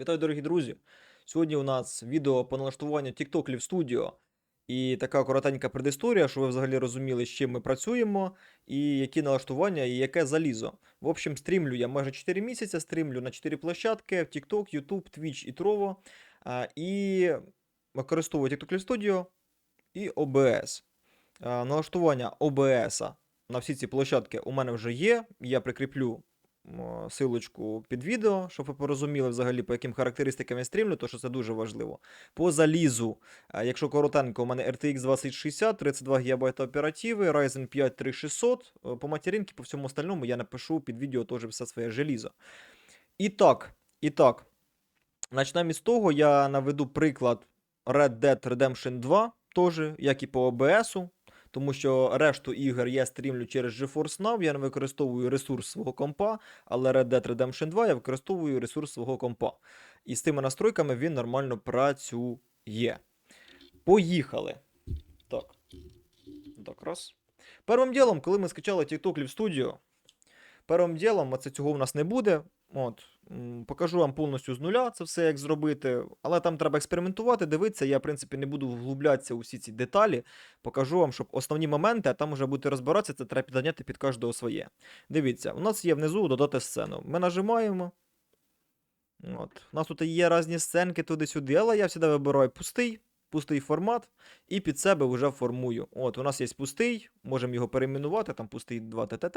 Вітаю, дорогі друзі! Сьогодні у нас відео по налаштуванню TikTok Live Studio. І така коротенька предісторія, щоб ви взагалі розуміли, з чим ми працюємо, і які налаштування, і яке залізо. В общем, стрімлю я майже 4 місяці, стрімлю на 4 площадки: TikTok, YouTube, Twitch і Trovo. І використовую TikTok Live Studio і OBS. Налаштування OBS на всі ці площадки у мене вже є. Я прикріплю силочку під відео, щоб ви порозуміли взагалі, по яким характеристикам я стрімлю, то що це дуже важливо. По залізу, е, якщо коротенько, у мене RTX 2060, 32 ГБ оперативи, Ryzen 5 3600. Е, По материнці, по всьому остальному я напишу під відео теж все своє желізо. І так, і так. Начнемо із того, я наведу приклад Red Dead Redemption 2, теж, як і по OBS. Тому що решту ігор я стрімлю через GeForce Now, я не використовую ресурс свого компа, але Red Dead Redemption 2 я використовую ресурс свого компа. І з тими настройками він нормально працює. Поїхали. Так. Так, раз. Першим ділом, коли ми скачали TikTok Live Studio, першим ділом, це цього в нас не буде. От, покажу вам повністю з нуля це все, як зробити. Але там треба експериментувати, дивитися. Я, в принципі, не буду вглублятися у всі ці деталі. Покажу вам, щоб основні моменти, а там вже будете розбиратися, це треба підганяти під кожного своє. Дивіться, у нас є внизу додати сцену. Ми нажимаємо. От. У нас тут є різні сценки туди-сюди, але я завжди вибираю пустий, пустий формат і під себе вже формую. От, у нас є пустий, можемо його перейменувати, там пустий 2 ТТТ.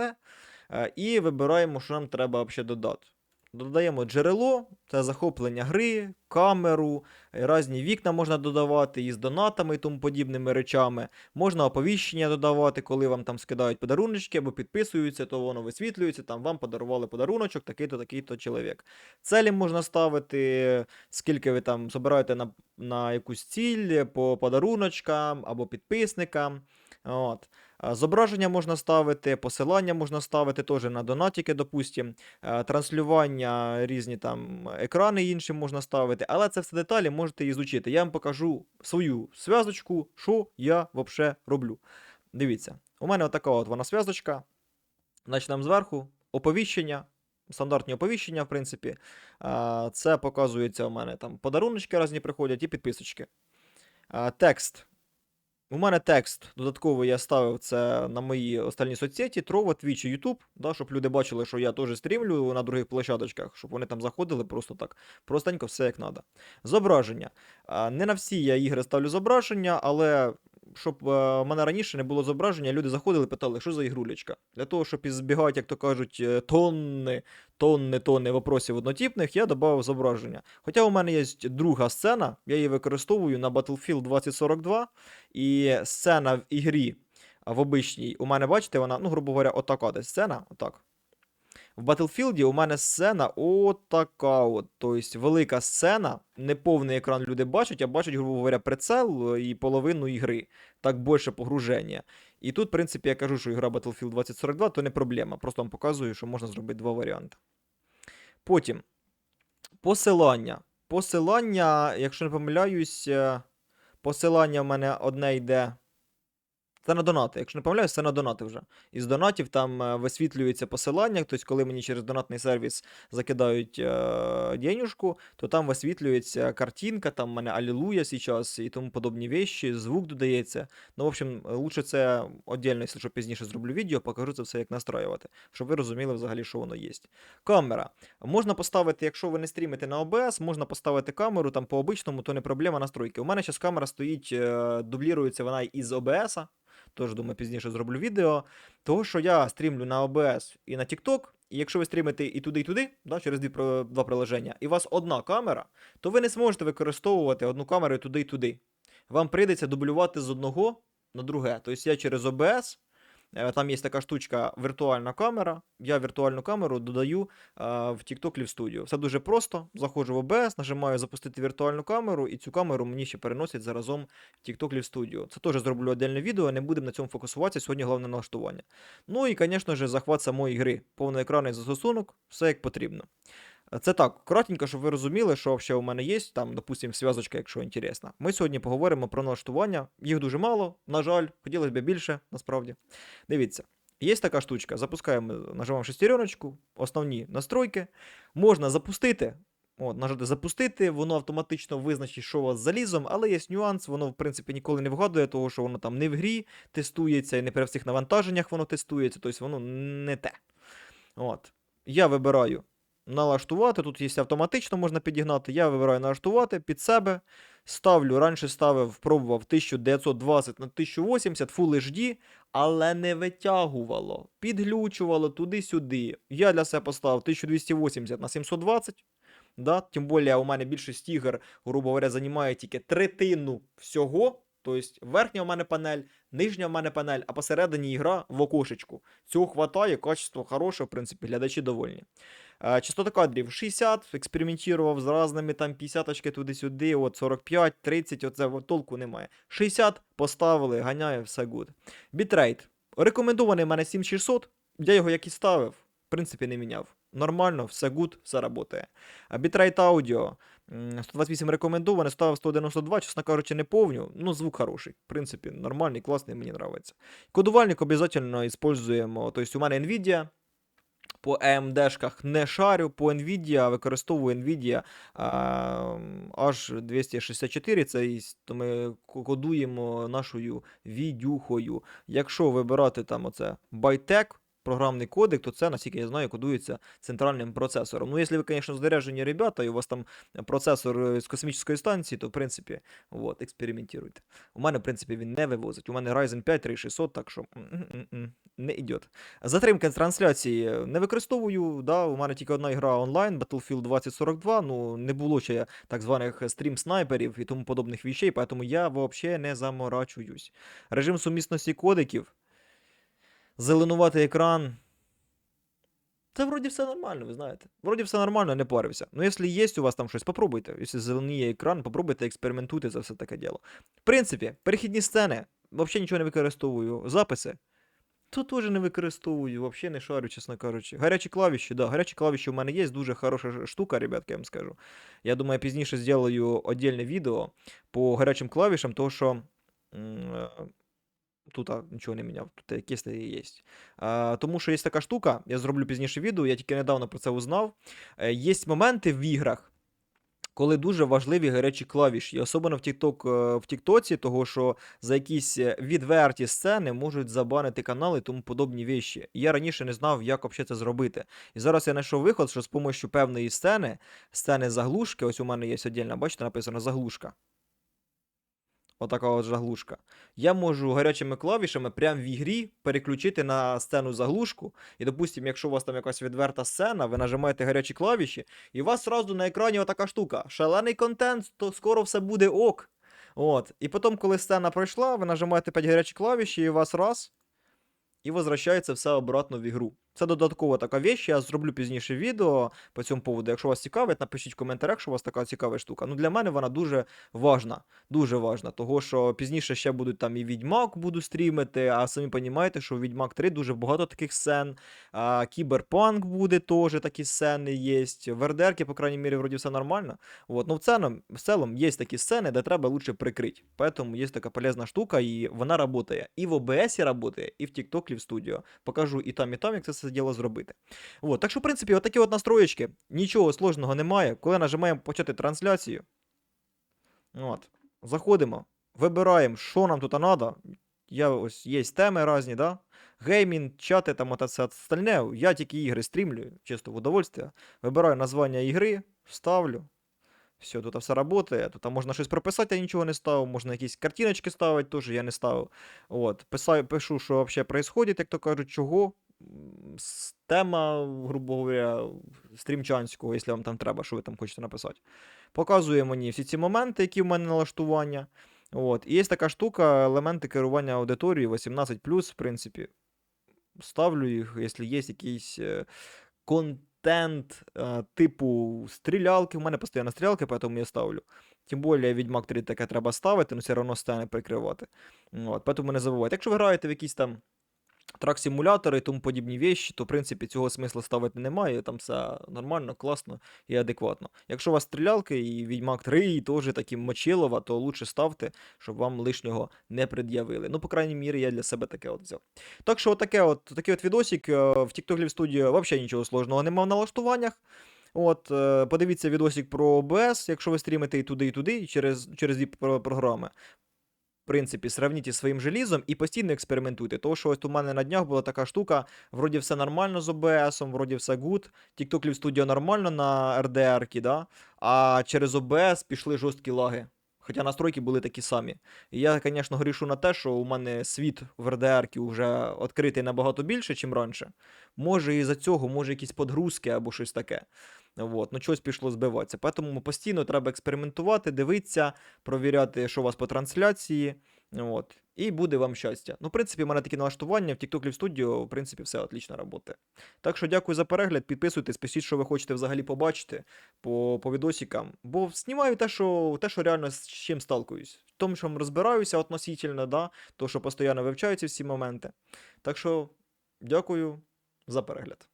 Е, І вибираємо, що нам треба взагалі додати. Додаємо джерело, це захоплення гри, камеру, е, різні вікна можна додавати із донатами і тому подібними речами. Можна оповіщення додавати, коли вам там скидають подаруночки або підписуються, то воно висвітлюється, там вам подарували подаруночок, такий-то, такий-то чоловік. Целі можна ставити, скільки ви там збираєте на, на якусь ціль по подаруночкам або підписникам. От. Зображення можна ставити, посилання можна ставити теж на донатики, допустим, транслювання, різні там екрани іншим можна ставити, але це все деталі можете ізучити. Я вам покажу свою зв'язочку, що я взагалі роблю. Дивіться, у мене отака от вона зв'язочка. Почнемо зверху. Оповіщення. Стандартні оповіщення, в принципі. Це показується у мене там подаруночки різні приходять і підписочки. Текст. У мене текст додатковий я ставив це на мої останні соцсеті, Трова, Твіч і YouTube, да, щоб люди бачили, що я теж стрімлю на других площадочках, щоб вони там заходили просто так. Простенько все як треба. Зображення. Не на всі я ігри ставлю зображення, але щоб е, в мене раніше не було зображення, люди заходили, питали, що за ігрулечка. Для того, щоб ізбігати, як то кажуть, е, тонни, тонни, тонни вопросів однотипних, я додав зображення. Хоча у мене є друга сцена, я її використовую на Battlefield 2042, і сцена в ігрі в обичній, у мене, бачите, вона, ну, грубо говоря, отака десь сцена, отак. В Battlefield у мене сцена отака от. Тобто велика сцена, неповний екран люди бачать, а бачать, грубо говоря, прицел і половину ігри. Так більше погруження. І тут, в принципі, я кажу, що ігра Battlefield 2042 то не проблема. Просто вам показую, що можна зробити два варіанти. Потім посилання. Посилання, якщо не помиляюсь, е, посилання в мене одне йде. Це на донати. Якщо не помиляюсь, це на донати вже. Із донатів там е, висвітлюється посилання. Тобто, коли мені через донатний сервіс закидають е, денюжку, то там висвітлюється картинка, там в мене Алілуя зараз і тому подобні вещі, звук додається. Ну, в общем, лучше це віддільно, якщо що пізніше зроблю відео, покажу це все, як настраювати, щоб ви розуміли взагалі, що воно є. Камера. Можна поставити, якщо ви не стрімите на OBS, можна поставити камеру там по обичному, то не проблема настройки. У мене зараз камера стоїть, е, дублірується вона із OBS. Тож, думаю, пізніше зроблю відео. Того, що я стрімлю на OBS і на TikTok, і якщо ви стрімите і туди, і туди, да, через дві, два приложення, і у вас одна камера, то ви не зможете використовувати одну камеру туди, і туди. Вам прийдеться дублювати з одного на друге. Тобто я через е, там є така штучка віртуальна камера. Я віртуальну камеру додаю е, в TikTok Live Studio. Все дуже просто. Заходжу в OBS, нажимаю запустити віртуальну камеру, і цю камеру мені ще переносять заразом в TikTok Live Studio. Це теж зроблю окреме відео, не будемо на цьому фокусуватися. Сьогодні головне налаштування. Ну і, звісно ж, захват самої гри. Повноекранний застосунок, все як потрібно. Це так, коротенько, щоб ви розуміли, що ще у мене є, там, допустим, зв'язочка, якщо інтересна. Ми сьогодні поговоримо про налаштування. Їх дуже мало, на жаль, хотілося б більше, насправді. Дивіться, є така штучка. Запускаємо, нажимаємо шестереночку, основні настройки. Можна запустити От, нажати запустити, воно автоматично визначить, що у вас з залізом, але є нюанс, воно, в принципі, ніколи не вгадує, того, що воно там не в грі тестується, і не при всіх навантаженнях воно тестується, тобто воно не те. От. Я вибираю налаштувати. Тут є автоматично можна підігнати. Я вибираю налаштувати під себе. Ставлю, раніше ставив, пробував 1920 на 1080 Full HD, але не витягувало. Підглючувало туди-сюди. Я для себе поставив 1280 на 720. Да? Тим більше у мене більшість ігор, грубо говоря, займає тільки третину всього. Тобто верхня у мене панель, нижня у мене панель, а посередині ігра в окошечку. Цього хватає, качество хороше, в принципі, глядачі довольні. Е, Частота кадрів 60, експериментував з разними там 50 туди-сюди, от 45, 30, оце толку немає. 60 поставили, ганяє, все гуд. Бітрейт. Рекомендований в мене 7600, я його як і ставив, в принципі, не міняв. Нормально, все гуд, все працює. Бітрейт аудіо. 128 рекомендований, ставив 192, чесно кажучи, не повню. Ну, звук хороший. В принципі, нормальний, класний, мені подобається. Кодувальник обов'язково используємо. Тобто у мене Nvidia, по AMD-шках не шарю, по Nvidia використовую Nvidia H264, це то ми ко- кодуємо нашою відюхою. Якщо вибирати там оце Bytec, програмний кодек, то це, наскільки я знаю, кодується центральним процесором. Ну, якщо ви, звісно, заряджені ребята, і у вас там процесор е, з космічної станції, то в принципі, от, експериментуйте. У мене, в принципі, він не вивозить. У мене Ryzen 5 3600, так що не йде. Затримка трансляції не використовую. Да, у мене тільки одна гра онлайн, Battlefield 2042. Ну, не було ще так званих стрім-снайперів і тому подобних вещей, тому я взагалі не заморачуюсь. Режим сумісності кодеків. Зеленувати екран. Це вроді все нормально, ви знаєте. Вроді все нормально, не парився. Ну, якщо є у вас там щось, попробуйте. Якщо зеленіє екран, попробуйте, експериментуйте за все таке діло. В принципі, перехідні сцени. Взагалі нічого не використовую. Записи. Тут теж не використовую, взагалі не шарю, чесно кажучи. Гарячі клавіші, да, гарячі клавіші у мене є, дуже хороша штука, ребятки, я вам скажу. Я думаю, пізніше зроблю віддільне відео по гарячим клавішам, тому що. Е, Тут нічого не міняв, тут якісь є. А, тому що є така штука, я зроблю пізніше відео, я тільки недавно про це узнав. Е, є моменти в іграх, коли дуже важливі гарячі клавіші, особливо в TikTok, е, в Тіктоці, того що за якісь е, відверті сцени можуть забанити канали і тому подобні вещі. І я раніше не знав, як взагалі це зробити. І зараз я знайшов виход, що з допомогою певної сцени, сцени заглушки, ось у мене є віддільна, бачите, написано заглушка. Отака от заглушка. Я можу гарячими клавішами прямо в ігрі переключити на сцену заглушку. І, допустимо, якщо у вас там якась відверта сцена, ви нажимаєте гарячі клавіші, і у вас одразу на екрані отака штука. Шалений контент, то скоро все буде ок. От. І потім, коли сцена пройшла, ви нажимаєте 5 гарячі клавіші, і у вас раз. І возвращається все обратно в ігру. Це додаткова така вещь, я зроблю пізніше відео по цьому поводу. Якщо вас цікавить, напишіть в коментарях, що у вас така цікава штука. Ну для мене вона дуже важна. Дуже важна. Того що пізніше ще будуть там і Відьмак буду стрімити, а самі розумієте, що у Відьмак 3 дуже багато таких сцен. А, Кіберпанк буде теж такі сцени є. В РДР, по крайній мірі, вроді все нормально. От. Ну в цілому, в цілому є такі сцени, де треба лучше прикрити. Поэтому є така полезна штука, і вона працює. І в OBS працює, і в TikTok Live Studio. Покажу і там, і там, як це все діло зробити. От. Так що, в принципі, отакі от настроєчки. Нічого сложного немає. Коли нажимаємо почати трансляцію. От. Заходимо, вибираємо, що нам тут треба. Я ось є теми різні, да? Геймінг, чати там це остальне. Я тільки ігри стрімлю, чисто в удовольствие. Вибираю названня ігри, ставлю. Все, тут все працює. Тут можна щось прописати, я нічого не ставив. Можна якісь картиночки ставити, теж я не ставив. От. Писаю, пишу, що взагалі відбувається, як то кажуть, чого. Тема, грубо говоря, стрімчанського, якщо вам там треба, що ви там хочете написати. Показує мені всі ці моменти, які в мене налаштування. От. І є така штука, елементи керування аудиторією 18, в принципі. Ставлю їх, якщо є якийсь е, контент е, типу стрілялки. У мене постійно стрілялки, тому я ставлю. Тим більше Відьмак 3 таке треба ставити, але все одно сцени прикривати. От, тому не забувайте. Якщо ви граєте в якісь там трак-симулятори і тому подібні вещі, то в принципі цього смисла ставити немає. Там все нормально, класно і адекватно. Якщо у вас стрілялки і Відьмак 3, і теж такі мочилова, то лучше ставте, щоб вам лишнього не пред'явили. Ну, по крайній мірі, я для себе таке от взяв. Так що, отаке от, такий от відосик е, в TikTok Live Studio взагалі нічого сложного немає в налаштуваннях. От, е, подивіться відосик про OBS, якщо ви стрімите і туди, і туди, і через, через дві про- програми. В принципі, сравніть із своїм желізом і постійно експериментуйте. Тому що ось у мене на днях була така штука, вроді все нормально з OBS, вроді все good. TikTok Live Studio нормально на RDR, да? а через OBS пішли жорсткі лаги. Хоча настройки були такі самі. І я, звісно, грішу на те, що у мене світ в RDR вже відкритий набагато більше, ніж раніше. Може, із-за цього, може, якісь подгрузки або щось таке. Вот. Ну, щось пішло збиватися. Тому постійно треба експериментувати, дивитися, провіряти, що у вас по трансляції. От. І буде вам щастя. Ну, в принципі, в мене такі налаштування в TikTok Live Studio, в принципі, все отлично працює. Так що дякую за перегляд, підписуйтесь, пишіть, що ви хочете взагалі побачити по, по відосикам. Бо знімаю те, що, те, що реально з чим сталкуюсь. В тому, що розбираюся относительно, да, то, що постійно вивчаю ці всі моменти. Так що дякую за перегляд.